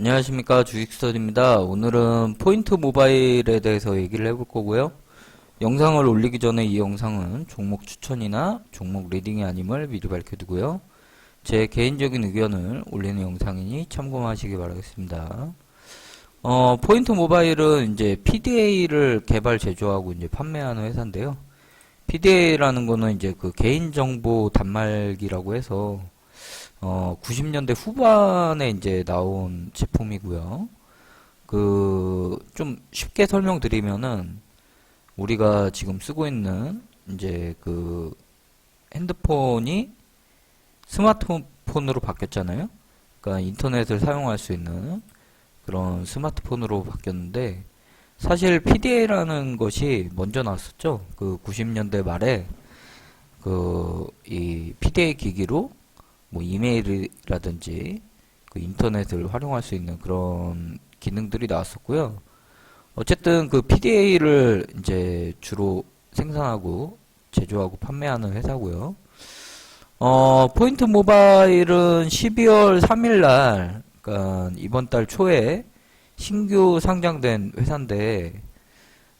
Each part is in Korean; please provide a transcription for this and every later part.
안녕하십니까 주식스터디입니다. 오늘은 포인트 모바일에 대해서 얘기를 해볼 거고요. 영상을 올리기 전에 이 영상은 종목 추천이나 종목 리딩이 아님을 미리 밝혀두고요. 제 개인적인 의견을 올리는 영상이니 참고하시기 바라겠습니다. 어, 포인트 모바일은 이제 PDA를 개발 제조하고 이제 판매하는 회사인데요. PDA라는 거는 이제 그 개인정보 단말기라고 해서 어, 90년대 후반에 이제 나온 제품이고요. 그, 좀 쉽게 설명드리면은, 우리가 지금 쓰고 있는, 이제 그, 핸드폰이 스마트폰으로 바뀌었잖아요. 그러니까 인터넷을 사용할 수 있는 그런 스마트폰으로 바뀌었는데, 사실 PDA라는 것이 먼저 나왔었죠. 그 90년대 말에, 그, 이 PDA 기기로 뭐 이메일이라든지 그 인터넷을 활용할 수 있는 그런 기능들이 나왔었고요. 어쨌든 그 PDA를 이제 주로 생산하고 제조하고 판매하는 회사고요. 어, 포인트 모바일은 12월 3일 날, 그러니까 이번 달 초에 신규 상장된 회사인데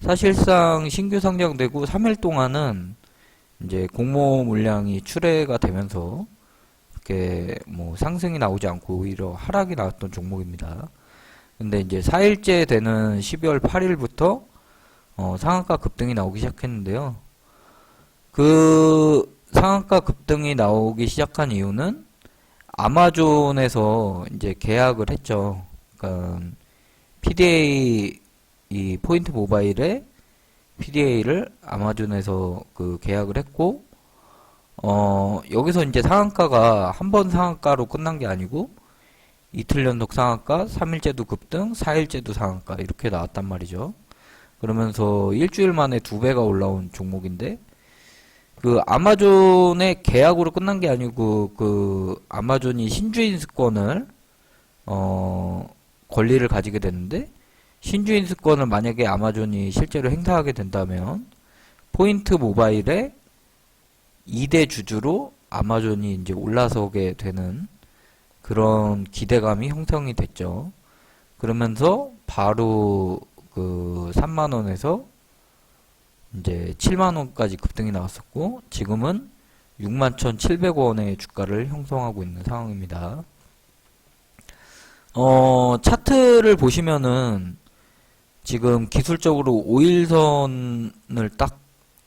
사실상 신규 상장되고 3일 동안은 이제 공모 물량이 출회가 되면서 이렇게 뭐 상승이 나오지 않고 오히려 하락이 나왔던 종목입니다. 근데 이제 4일째 되는 12월 8일부터 어, 상한가 급등이 나오기 시작했는데요. 그 상한가 급등이 나오기 시작한 이유는 아마존에서 이제 계약을 했죠. 그러니까 PDA 이 포인트 모바일에 PDA를 아마존에서 그 계약을 했고 어, 여기서 이제 상한가가 한 번 상한가로 끝난 게 아니고 이틀 연속 상한가, 3일째도 급등, 4일째도 상한가 이렇게 나왔단 말이죠. 그러면서 일주일 만에 두 배가 올라온 종목인데 그 아마존의 계약으로 끝난 게 아니고 그 아마존이 신주인수권을 어 권리를 가지게 됐는데 신주인수권을 만약에 아마존이 실제로 행사하게 된다면 포인트 모바일에 2대 주주로 아마존이 이제 올라서게 되는 그런 기대감이 형성이 됐죠. 그러면서 바로 그 3만 원에서 이제 7만 원까지 급등이 나왔었고 지금은 6만 1,700원의 주가를 형성하고 있는 상황입니다. 어, 차트를 보시면은 지금 기술적으로 5일선을 딱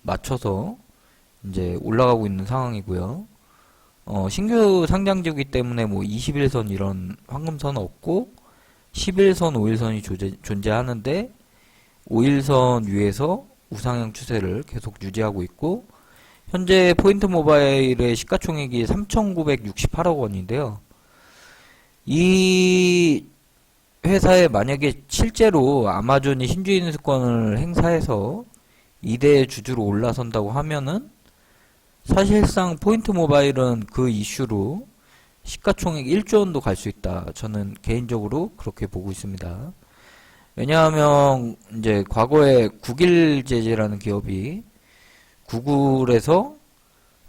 맞춰서 이제 올라가고 있는 상황이고요. 어, 신규 상장주기 때문에 뭐 21선 이런 황금선 없고 11선, 5일선이 존재, 존재하는데 5일선 위에서 우상향 추세를 계속 유지하고 있고 현재 포인트 모바일의 시가총액이 3,968억 원인데요. 이 회사에 만약에 실제로 아마존이 신주인수권을 행사해서 2대 주주로 올라선다고 하면은 사실상 포인트 모바일은 그 이슈로 시가총액 1조 원도 갈 수 있다. 저는 개인적으로 그렇게 보고 있습니다. 왜냐하면 이제 과거에 국일제지라는 기업이 구글에서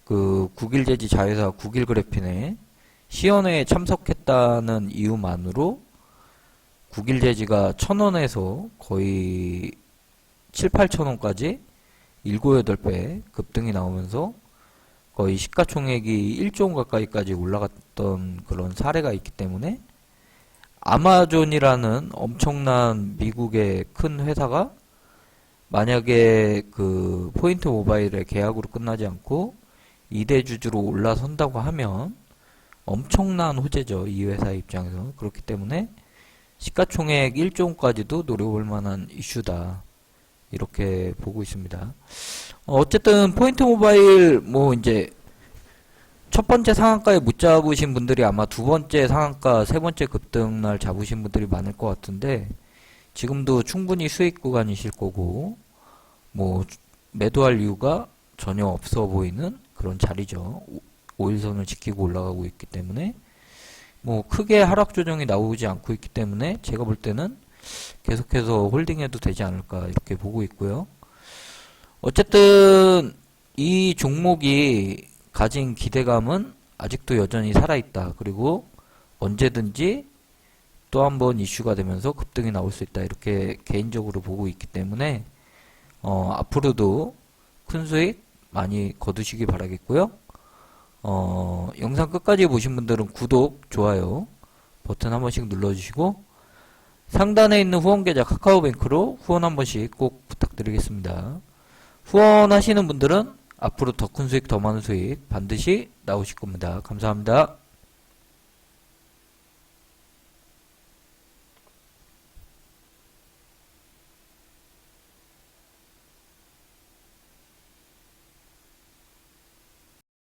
그 국일제지 자회사 국일그래핀에 시연회에 참석했다는 이유만으로 국일제지가 천원에서 거의 7, 8천원까지 7, 8배 급등이 나오면서 거의 시가총액이 1조 원 가까이까지 올라갔던 그런 사례가 있기 때문에 아마존이라는 엄청난 미국의 큰 회사가 만약에 그 포인트 모바일의 계약으로 끝나지 않고 2대 주주로 올라선다고 하면 엄청난 호재죠. 이 회사 입장에서. 그렇기 때문에 시가총액 1조 원까지도 노려볼 만한 이슈다. 이렇게 보고 있습니다. 어쨌든 포인트 모바일 뭐 이제 첫 번째 상한가에 못 잡으신 분들이 아마 두 번째 상한가, 세 번째 급등 날 잡으신 분들이 많을 것 같은데 지금도 충분히 수익 구간이실 거고 뭐 매도할 이유가 전혀 없어 보이는 그런 자리죠. 5일선을 지키고 올라가고 있기 때문에 뭐 크게 하락 조정이 나오지 않고 있기 때문에 제가 볼 때는 계속해서 홀딩해도 되지 않을까 이렇게 보고 있고요. 어쨌든 이 종목이 가진 기대감은 아직도 여전히 살아있다. 그리고 언제든지 또 한 번 이슈가 되면서 급등이 나올 수 있다. 이렇게 개인적으로 보고 있기 때문에 어, 앞으로도 큰 수익 많이 거두시기 바라겠고요. 어, 영상 끝까지 보신 분들은 구독, 좋아요 버튼 한 번씩 눌러주시고 상단에 있는 후원 계좌 카카오뱅크로 후원 한 번씩 꼭 부탁드리겠습니다. 후원하시는 분들은 앞으로 더 큰 수익, 더 많은 수익 반드시 나오실 겁니다. 감사합니다.